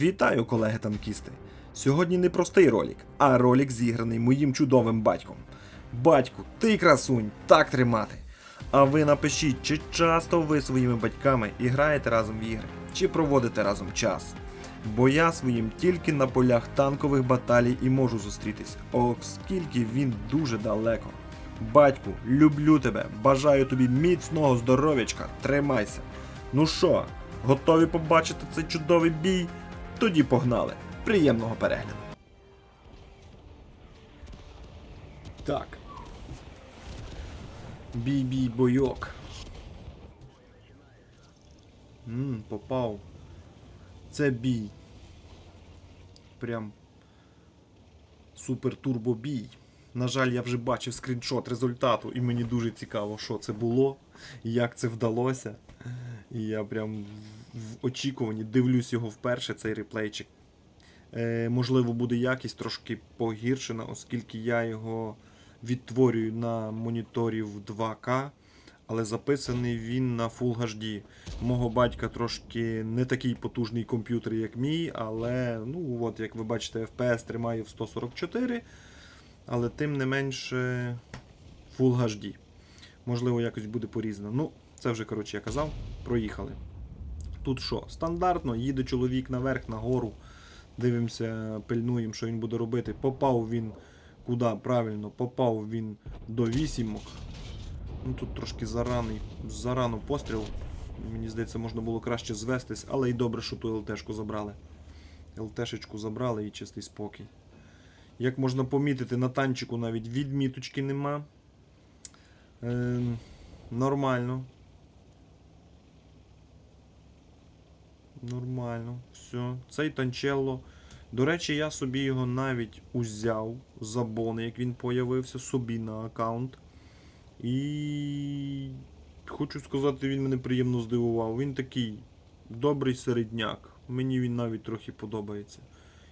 Вітаю, колеги-танкісти! Сьогодні не простий ролик, а ролик зіграний моїм чудовим батьком. Батьку, ти красунь, так тримати. А ви напишіть, чи часто ви своїми батьками і граєте разом в ігри, чи проводите разом час. Бо я своїм тільки на полях танкових баталій і можу зустрітись, оскільки він дуже далеко. Батьку, люблю тебе, бажаю тобі міцного здоров'ячка, тримайся. Ну що, готові побачити цей чудовий бій? Тоді погнали. Приємного перегляду. Так. Бій-бій бойок. Ммм, попав. Це бій. Прям супер турбо бій. На жаль, я вже бачив скріншот результату, і мені дуже цікаво, що це було, як це вдалося. І я прям в- очікуванні дивлюсь його вперше, цей реплейчик. Е, можливо, буде якість трошки погіршена, оскільки я його відтворюю на моніторі в 2К, але записаний він на Full HD. Мого батька трошки не такий потужний комп'ютер, як мій, але, ну, от, як ви бачите, FPS тримає в 144, але тим не менше Full HD. Можливо, якось буде порізано. Ну, це вже, коротше, я казав, проїхали. Тут що? Стандартно, їде чоловік наверх, нагору. Дивимося, пильнуємо, що він буде робити. Попав він куди? Правильно, попав він до вісімок. Ну тут трошки зараний, зарано постріл. Мені здається, можна було краще звестись, але й добре, що ту ЛТшку забрали. ЛТшечку забрали і чистий спокій. Як можна помітити, на танчику навіть відміточки нема. Ем, нормально. Нормально, все. Цей танчелло. До речі, я собі його навіть узяв за бони, як він появився, собі на аккаунт. І хочу сказати, він мене приємно здивував. Він такий добрий середняк. Мені він навіть трохи подобається.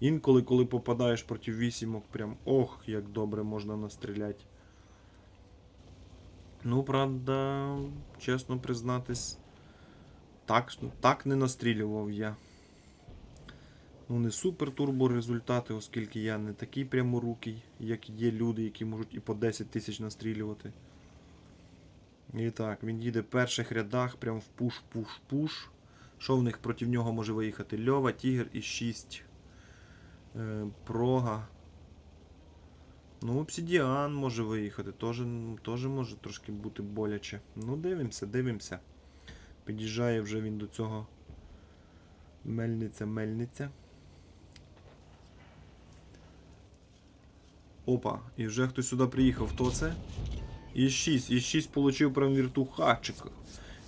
Інколи, коли попадаєш проти вісімок, прям ох, як добре можна настріляти. Ну, правда, чесно признатись, так, так не настрілював я. Ну, не супер турбо результати, оскільки я не такий пряморукий, як є люди, які можуть і по 10 тисяч настрілювати. І так, він їде в перших рядах, прям в пуш-пуш-пуш. Що в них проти нього може виїхати? Льова, Тігр і 6. Е, прога. Ну, обсідіан може виїхати, теж може трошки бути боляче. Ну, дивимося, дивимося. Під'їжджає вже він до цього мельниця, мельниця. Опа, і вже хтось сюди приїхав. Хто це? І 6. І 6 получив прям віртухачик.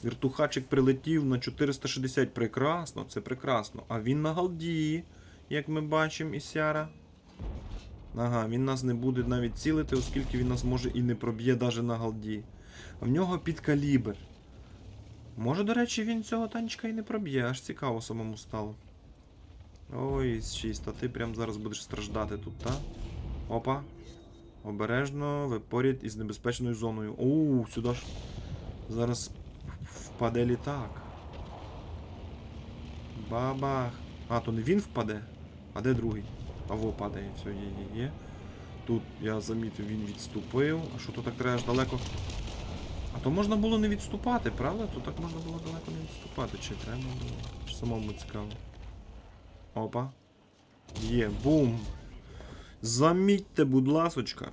Віртухачик прилетів на 460. Прекрасно, це прекрасно. А він на галді, як ми бачимо, Ісяра. Ага, він нас не буде навіть цілити, оскільки він нас може і не проб'є навіть на галді. А в нього під калібр. Може, до речі, він цього танчика і не проб'є, аж цікаво самому стало. Ой, 6, а ти прям зараз будеш страждати тут, та? Опа. Обережно, ви поряд із небезпечною зоною. Оу, сюди ж. Зараз впаде літак. Бабах. А, то не він впаде. А де другий? А во падає, все, є, є, є. Тут я замітив, він відступив. А що то так треба аж далеко? А то можна було не відступати, правда? То так можна було далеко не відступати. Чи треба було? Чи самому цікаво. Опа. Є, бум. Замітьте, будь ласочка,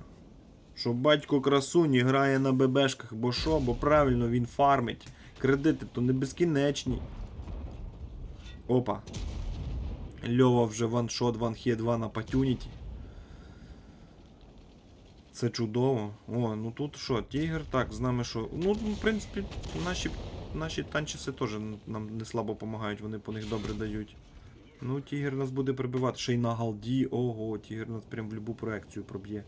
що батько красуні грає на ББшках, бо що? Бо правильно він фармить. Кредити то не безкінечні. Опа. Льова вже ваншот, ванхе 2 на патюніті. Це чудово. О, ну тут що, тігр, так, з нами що. Ну, в принципі, наші, наші танчиси теж нам не слабо допомагають, вони по них добре дають. Ну, тігр нас буде прибивати. Ще й на галді. Ого, тігр нас прям в любу проекцію проб'є.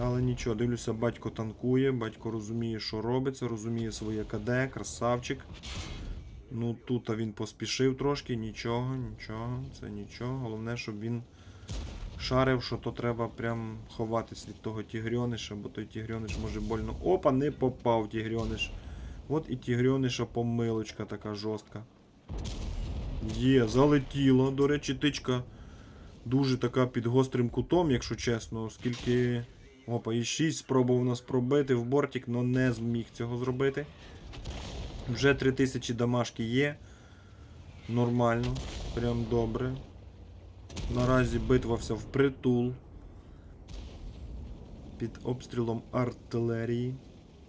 Але нічого, дивлюся, батько танкує, батько розуміє, що робиться, розуміє своє КД, красавчик. Ну тут він поспішив трошки, нічого, нічого, це нічого. Головне, щоб він шарив, що то треба прям ховатись від того тігрьониша, бо той тігрьониш може больно. Опа, не попав тігрьониш. От і тігрьониша помилочка така жорстка. Є, залетіло. До речі, тичка дуже така під гострим кутом, якщо чесно, оскільки. Опа, і 6 спробував нас пробити в бортик, але не зміг цього зробити. Вже 3000 дамашки є. Нормально, прям добре. Наразі битва вся впритул. Під обстрілом артилерії.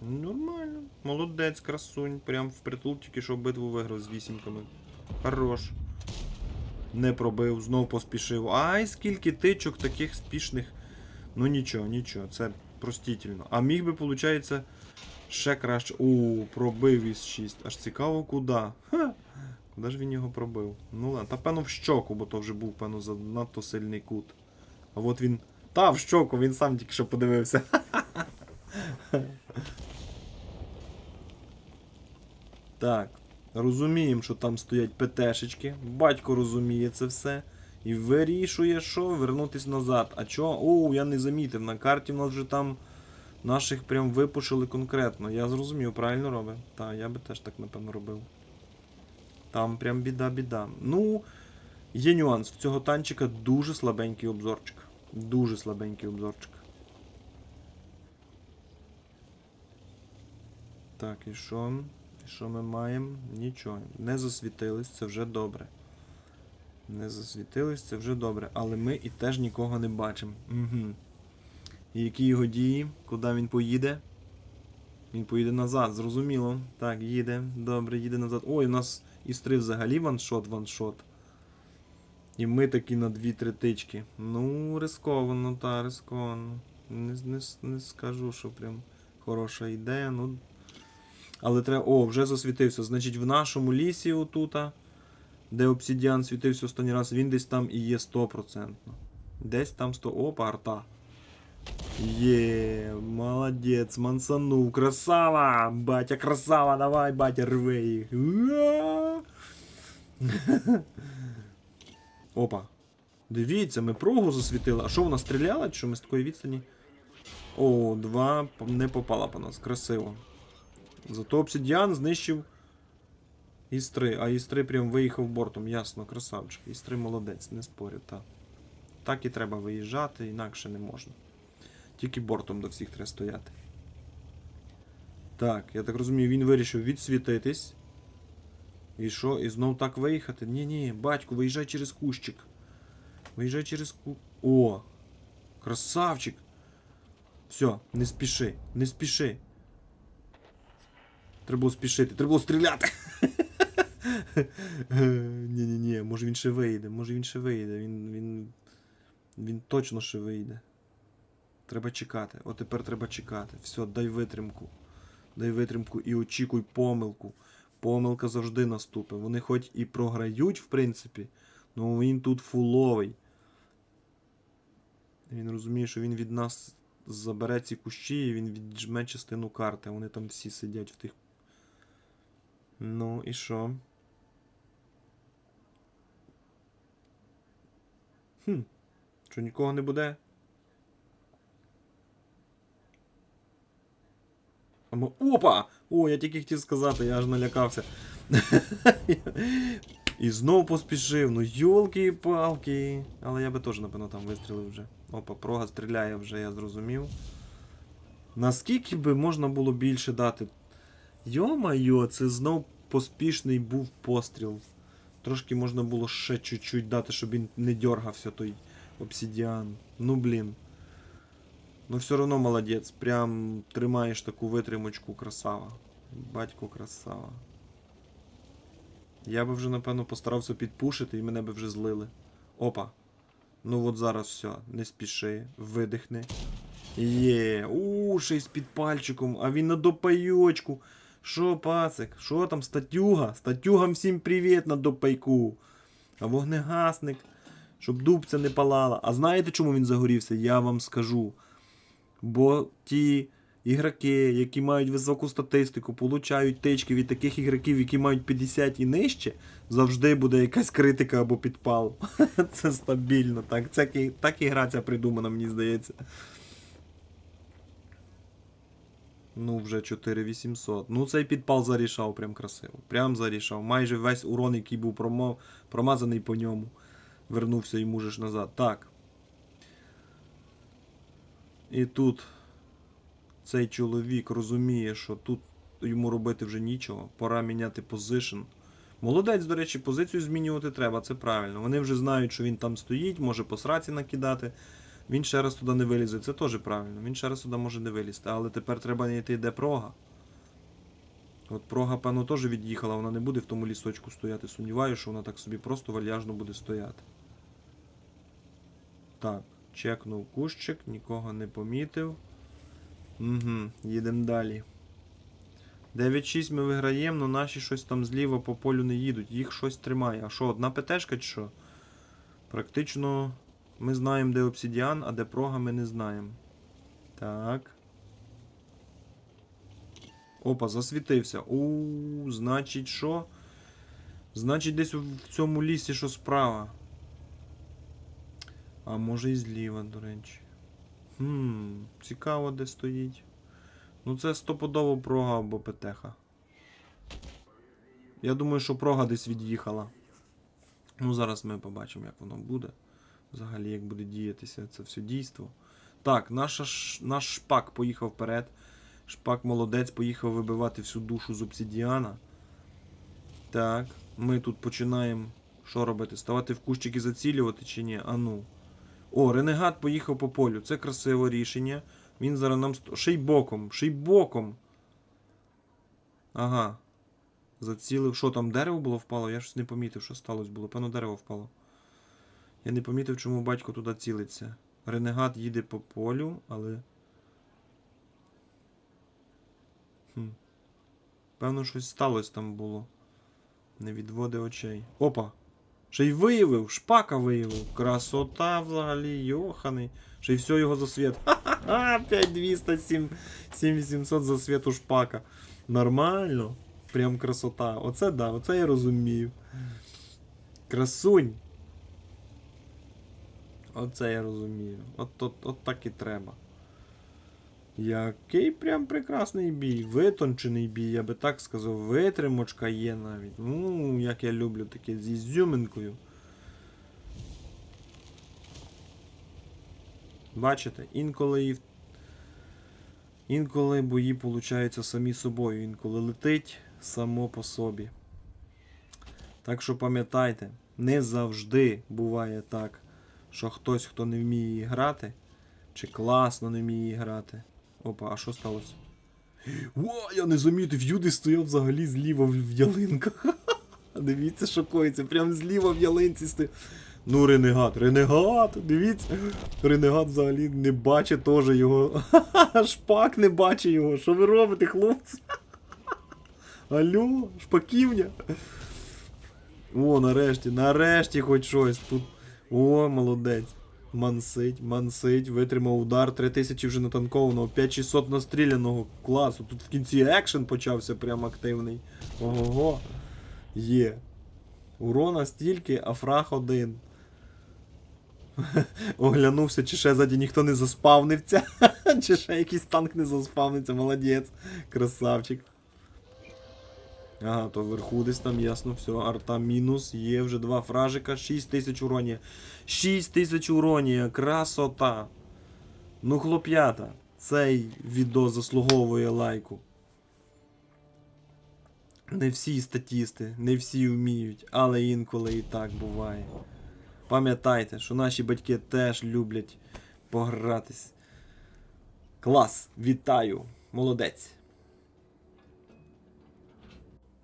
Нормально. Молодець, красунь. Прям впритул тільки що битву виграв з вісімками. Хорош. Не пробив, знов поспішив. Ай, скільки тичок таких спішних. Ну нічого, нічого, це простительно. А міг би, виходить, ще краще. У, пробив із 6. Аж цікаво, куди. Ха. Куди ж він його пробив? Ну та певно в щоку, бо то вже був, певно, занадто сильний кут. А от він. Та, в щоку, він сам тільки що подивився. Так. Розуміємо, що там стоять ПТшечки. Батько розуміє це все. І вирішує, що вернутись назад. А чого? О, я не замітив. На карті в нас вже там наших прям випушили конкретно. Я зрозумів, правильно робить. Так, я би теж так, напевно, робив. Там прям біда-біда. Ну, є нюанс. В цього танчика дуже слабенький обзорчик. Дуже слабенький обзорчик. Так, і що? І що ми маємо? Нічого. Не засвітились, це вже добре. Не засвітились, це вже добре. Але ми і теж нікого не бачимо. Угу. І які його дії? Куди він поїде? Він поїде назад, зрозуміло. Так, їде. Добре, їде назад. Ой, у нас істри взагалі ваншот, ваншот. І ми такі на 2-3 тички. Ну, рисковано, та, рисковано. Не, не, не скажу, що прям хороша ідея. Ну, але треба. О, вже засвітився. Значить, в нашому лісі отута, де обсідіан світився останній раз, він десь там і є 100%. Десь там 100. Опа, арта. Є, молодець, мансанув, красава! Батя, красава, давай, батя, рви їх. Опа. Дивіться, ми прогу засвітили. А що вона стріляла? Що ми з такої відстані? О, два не попала по нас. Красиво. Зато обсидіан знищив Істри, а Істри прям виїхав бортом, ясно, красавчик. Істри молодець, не спорю, так. Так і треба виїжджати, інакше не можна. Тільки бортом до всіх треба стояти. Так, я так розумію, він вирішив відсвітитись. І що? І знов так виїхати? Ні, ні, батько, виїжджай через кущик. Виїжджай через ку. О! Красавчик! Все, не спіши, не спіши. Треба було спішити, треба було стріляти. Ні-ні-ні, може він ще вийде, може він ще вийде. Він, він, він точно ще вийде. Треба чекати. От тепер треба чекати. Все, дай витримку. Дай витримку і очікуй помилку. Помилка завжди наступить. Вони хоч і програють, в принципі, але він тут фуловий. Він розуміє, що він від нас забере ці кущі і він віджме частину карти. Вони там всі сидять в тих. Ну і що? Хм. Що нікого не буде? Або... Опа! О, я тільки хотів сказати, я аж налякався. І знов поспішив. Ну йолки-палки. Але я би теж, напевно, там вистрілив вже. Опа, прога стріляє вже, я зрозумів. Наскільки би можна було більше дати? Йо-майо, це знов поспішний був постріл. Трошки можна було ще чуть-чуть дати, щоб він не дергався той обсідіан. Ну блін. Ну все одно молодець. Прям тримаєш таку витримочку, красава. Батько красава. Я би вже, напевно, постарався підпушити і мене би вже злили. Опа. Ну от зараз все. Не спіши. Видихни. Є. У, ще з під пальчиком, а він на допайочку. Що, пацик? Що там, статюга? Статюгам всім привіт на допайку. А вогнегасник, щоб дубця не палала. А знаєте, чому він загорівся? Я вам скажу. Бо ті ігроки, які мають високу статистику, получають тички від таких ігроків, які мають 50 і нижче, завжди буде якась критика або підпал. Це стабільно. Так, Це, так і гра ця придумана, мені здається. Ну, вже 4800. Ну, цей підпал зарішав прям красиво. Прям зарішав. Майже весь урон, який був промазаний по ньому. Вернувся йому же ж назад. Так. І тут цей чоловік розуміє, що тут йому робити вже нічого. Пора міняти позишн. Молодець, до речі, позицію змінювати треба, це правильно. Вони вже знають, що він там стоїть, може по сраці накидати. Він ще раз туди не вилізе, це теж правильно. Він ще раз туди може не вилізти. Але тепер треба знайти, де прога. От прога, певно, теж від'їхала, вона не буде в тому лісочку стояти. Сумніваюся, що вона так собі просто вальяжно буде стояти. Так, чекнув кущик, нікого не помітив. Угу, їдемо далі. 9-6 ми виграємо, але наші щось там зліва по полю не їдуть. Їх щось тримає. А що, одна ПТшка чи що? Практично ми знаємо, де обсідіан, а де прога ми не знаємо. Так. Опа, засвітився. У, значить, що? Значить, десь в цьому лісі що справа. А може і зліва, до речі. Хм, цікаво, де стоїть. Ну це стопудово прога або петеха. Я думаю, що прога десь від'їхала. Ну, зараз ми побачимо, як воно буде. Взагалі, як буде діятися це все дійство. Так, наша, наш шпак поїхав вперед. Шпак молодець поїхав вибивати всю душу з обсідіана. Так, ми тут починаємо. Що робити? Ставати в кущик і зацілювати чи ні? А ну. О, ренегат поїхав по полю. Це красиве рішення. Він зараз нам. ст- Ще й боком, ще боком. Ага. Зацілив. Що там дерево було впало? Я щось не помітив, що сталося було. Певно, дерево впало. Я не помітив, чому батько туди цілиться. Ренегат їде по полю, але. Хм. Певно, щось сталося там було. Не відводи очей. Опа! Ще й виявив, шпака виявив. Красота взагалі, йоханий. Ще й все його засвіт. Ха-ха-ха, 5200, 7 7800 засвіту шпака. Нормально. Прям красота. Оце да, оце я розумію. Красунь. Оце я розумію. От, от, от так і треба. Який прям прекрасний бій. Витончений бій, я би так сказав. Витримочка є навіть. Ну, як я люблю таке з ізюминкою. Бачите, інколи інколи бої получаються самі собою, інколи летить само по собі. Так що пам'ятайте, не завжди буває так, що хтось, хто не вміє грати, чи класно не вміє грати. Опа, а що сталося? О, я не замітив, Юди стояв взагалі зліва в ялинках. Дивіться, що коїться, прям зліва в ялинці стоїть. Ну, ренегат, ренегат, дивіться. Ренегат взагалі не бачить теж його. Шпак не бачить його. Що ви робите, хлопці? Алло, шпаківня. О, нарешті, нарешті хоч щось. Тут. О, молодець. Мансить, мансить, витримав удар, 3000 вже натанкованого, 5600 настріляного класу. Тут в кінці екшен почався прям активний. Ого-го. Є. Урона стільки, а фраг один. Оглянувся, чи ще ззаді ніхто не заспавнився. чи ще якийсь танк не заспавниться. Молодець. Красавчик. Ага, то вверху десь там ясно, все, арта мінус, є вже два фражика, 6000 уронія. 6000 уронія, красота. Ну, хлоп'ята, цей відео заслуговує лайку. Не всі статісти, не всі вміють, але інколи і так буває. Пам'ятайте, що наші батьки теж люблять погратись. Клас! Вітаю! Молодець!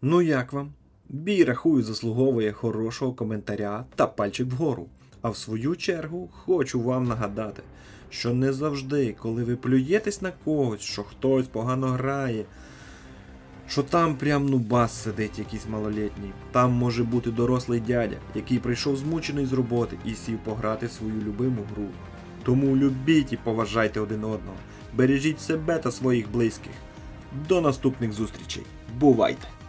Ну як вам? Бій рахую заслуговує хорошого коментаря та пальчик вгору. А в свою чергу хочу вам нагадати, що не завжди, коли ви плюєтесь на когось, що хтось погано грає, що там прям ну бас сидить якийсь малолітній. Там може бути дорослий дядя, який прийшов змучений з роботи і сів пограти свою любиму гру. Тому любіть і поважайте один одного. Бережіть себе та своїх близьких. До наступних зустрічей. Бувайте!